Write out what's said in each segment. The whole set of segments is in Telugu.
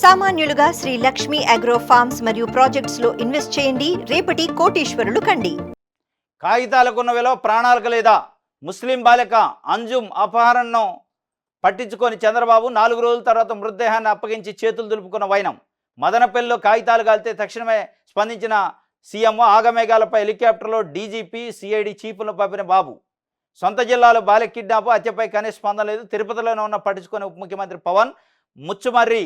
సామాన్యులుగా శ్రీ లక్ష్మి అగ్రో ఫార్మ్స్ మరియు ప్రాజెక్ట్స్లో ఇన్వెస్ట్ చేయండి. రేపటి కోటీశ్వరులు కండి. కాగితాలకున్న విలువ ప్రాణాలకు లేదా ముస్లిం బాలిక అంజుమ్ అపహరణను పట్టించుకొని చంద్రబాబు నాలుగు రోజుల తర్వాత మృతదేహాన్ని అప్పగించి చేతులు దులుపుకున్న వైనం. మదనపల్లిలో కాగితాలు కాలితే తక్షణమే స్పందించిన సీఎం ఆగమేఘాలపై హెలికాప్టర్లో డీజీపీ సిఐడి చీఫ్లను పంపిన బాబు. సొంత జిల్లాలో బాలిక కిడ్నాప్ హత్యపై కనీస స్పందన లేదు. తిరుపతిలోనే ఉన్న పట్టించుకునే ఉప ముఖ్యమంత్రి పవన్ ముచ్చుమర్రి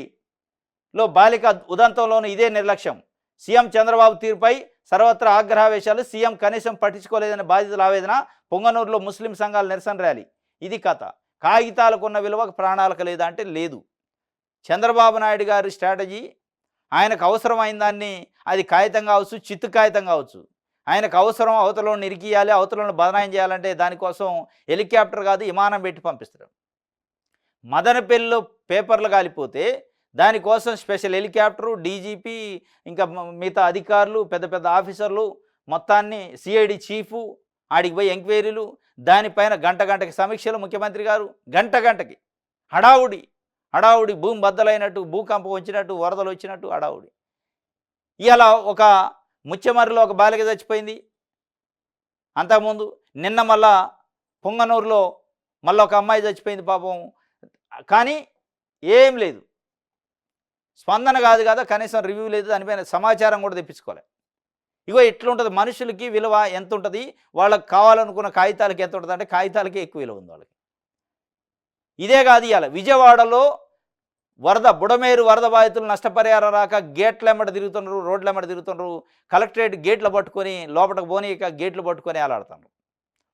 లో బాలిక ఉదంతంలోనూ ఇదే నిర్లక్ష్యం. సీఎం చంద్రబాబు తీరుపై సర్వత్రా ఆగ్రహావేశాలు సీఎం కనీసం పట్టించుకోలేదని బాధితుల ఆవేదన పొంగనూరులో ముస్లిం సంఘాల నిరసన ర్యాలీ. ఇది కథ. కాగితాలకున్న విలువ ప్రాణాలకు లేదా అంటే లేదు. చంద్రబాబు నాయుడు గారి స్ట్రాటజీ ఆయనకు అవసరమైన దాన్ని అది కాగితం కావచ్చు చిత్తు కాగితం కావచ్చు. ఆయనకు అవసరం అవతలను నిరికియాలి అవతలను బదనాయం చేయాలంటే దానికోసం హెలికాప్టర్ కాదు విమానం పెట్టి పంపిస్తారు. మదనపల్లిలో పేపర్లు కాలిపోతే దానికోసం స్పెషల్ హెలికాప్టరు డీజీపీ ఇంకా మిగతా అధికారులు పెద్ద పెద్ద ఆఫీసర్లు మొత్తాన్ని సిఐడి చీఫు ఆడికి పోయి ఎంక్వైరీలు దానిపైన గంట గంటకి సమీక్షలు ముఖ్యమంత్రి గారు గంట గంటకి. హడావుడి హడావుడి భూమి బద్దలైనట్టు భూకంపం వచ్చినట్టు వరదలు వచ్చినట్టు హడావుడి. ఇలా ఒక ముచ్చెమర్రిలో ఒక బాలిక చచ్చిపోయింది. అంతకుముందు నిన్న మళ్ళా పొంగనూరులో మళ్ళీ ఒక అమ్మాయి చచ్చిపోయింది పాపం. కానీ ఏం లేదు. స్పందన కాదు కదా కనీసం రివ్యూ లేదు దానిపైన సమాచారం కూడా తెప్పించుకోలే. ఇగో ఎట్లుంటుంది మనుషులకి విలువ ఎంత ఉంటుంది వాళ్ళకి కావాలనుకున్న కాగితాలకి ఎంత ఉంటుంది అంటే కాగితాలకి ఎక్కువ విలువ ఉంది వాళ్ళకి. ఇదే కాదు ఇవాళ విజయవాడలో వరద బుడమేరు వరద బాధితులు నష్టపరిహారం రాక గేట్ల ఎమ్మట తిరుగుతున్నారు రోడ్ల ఎమ్మట తిరుగుతున్నారు కలెక్టరేట్ గేట్లు పట్టుకొని లోపలికి పోనీక గేట్లు పట్టుకొని ఆలాడుతున్నారు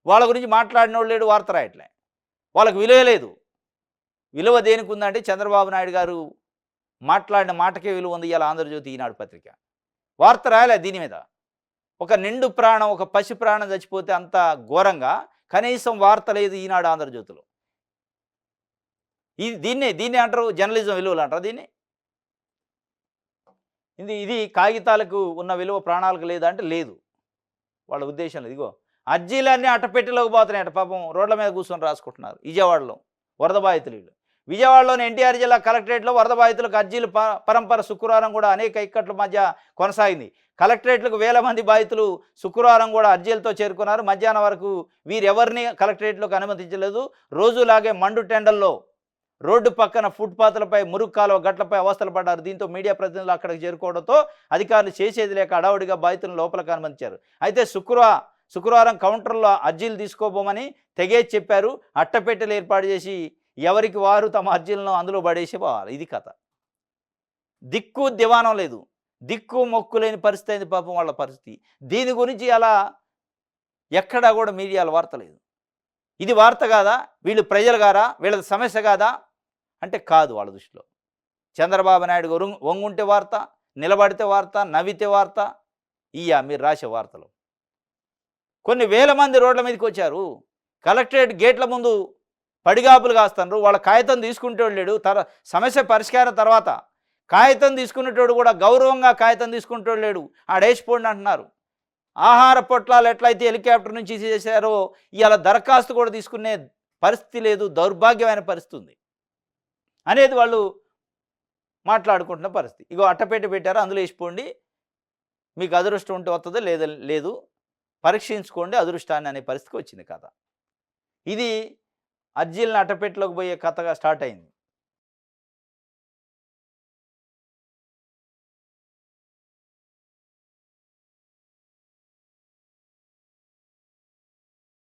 వాళ్ళ గురించి మాట్లాడిన వాళ్ళు లేడు వార్త రాయట్లే. వాళ్ళకి విలువ లేదు. విలువ దేనికి ఉందంటే చంద్రబాబు నాయుడు గారు మాట్లాడిన మాటకే విలువ ఉంది ఇలా ఆంధ్రజ్యోతి ఈనాడు పత్రిక. వార్త రాయలే దీని మీద? ఒక నిండు ప్రాణం ఒక పసి ప్రాణం చచ్చిపోతే అంత ఘోరంగా కనీసం వార్త లేదు ఈనాడు ఆంధ్రజ్యోతిలో. ఇది దీన్నే దీన్ని అంటారు జర్నలిజం విలువలు అంటారు దీన్ని? ఇది ఇది కాగితాలకు ఉన్న విలువ ప్రాణాలకు లేదా అంటే లేదు. వాళ్ళ ఉద్దేశం లేదు. ఇగో అర్జీలన్నీ అట్టపెట్టెలోకి అట పాపం రోడ్ల మీద కూర్చొని రాసుకుంటున్నారు విజయవాడలో వరద బాధితులు వీళ్ళు. విజయవాడలోని ఎన్టీఆర్ జిల్లా కలెక్టరేట్లో వరద బాధితులకు అర్జీలు పరంపర శుక్రవారం కూడా అనేక ఇక్కట్ల మధ్య కొనసాగింది. కలెక్టరేట్లకు వేల మంది బాధితులు శుక్రవారం కూడా అర్జీలతో చేరుకున్నారు. మధ్యాహ్నం వరకు వీరెవరిని కలెక్టరేట్లోకి అనుమతించలేదు. రోజులాగే మండు టెండల్లో రోడ్డు పక్కన ఫుట్పాత్లపై మురుగు కాలువ గట్లపై అవస్థలు పడ్డారు. దీంతో మీడియా ప్రతినిధులు అక్కడికి చేరుకోవడంతో అధికారులు చేసేది లేక అడావుడిగా బాధితులను లోపలికి అనుమతించారు. అయితే శుక్రవారం శుక్రవారం కౌంటర్లో అర్జీలు తీసుకోబోమని తెగేసి చెప్పారు. అట్టపెట్టెలు ఏర్పాటు చేసి ఎవరికి వారు తమ అర్జీలను అందులో పడేసి పోవాలి ఇది కథ. దిక్కు దివానం లేదు. దిక్కు మొక్కు లేని పరిస్థితి అయింది పాపం వాళ్ళ పరిస్థితి. దీని గురించి అలా ఎక్కడా కూడా మీడియాలో వార్త లేదు. ఇది వార్త కాదా? వీళ్ళు ప్రజలు కారా? వీళ్ళది సమస్య కాదా? అంటే కాదు వాళ్ళ దృష్టిలో. చంద్రబాబు నాయుడు గారు వంగుంటే వార్త నిలబడితే వార్త నవ్వితే వార్త ఇయ్యా మీరు రాసే వార్తలు. కొన్ని వేల మంది రోడ్ల మీదకి వచ్చారు. కలెక్టరేట్ గేట్ల ముందు పడిగాపులు కాస్తున్నారు వాళ్ళ కాగితం తీసుకుంటోడు లేడు. తర సమస్య పరిష్కారం తర్వాత కాగితం తీసుకునేటోడు కూడా గౌరవంగా కాగితం తీసుకుంటాడు లేడు. ఆడేసిపోండి అంటున్నారు. ఆహార పొట్లాలు ఎట్లయితే హెలికాప్టర్ నుంచి చేశారో ఇవాళ దరఖాస్తు కూడా తీసుకునే పరిస్థితి లేదు. దౌర్భాగ్యమైన పరిస్థితి ఉంది అనేది వాళ్ళు మాట్లాడుకుంటున్న పరిస్థితి. ఇగో అట్టపేట పెట్టారు. అందులో వేసిపోండి. మీకు అదృష్టం ఉంటే వస్తుందో లేదో? లేదు. పరీక్షించుకోండి. అదృష్టాన్ని అనే పరిస్థితికి వచ్చింది కథ. ఇది అర్జీలను అట్టపెట్టలోకి పోయే కథగా స్టార్ట్ అయింది.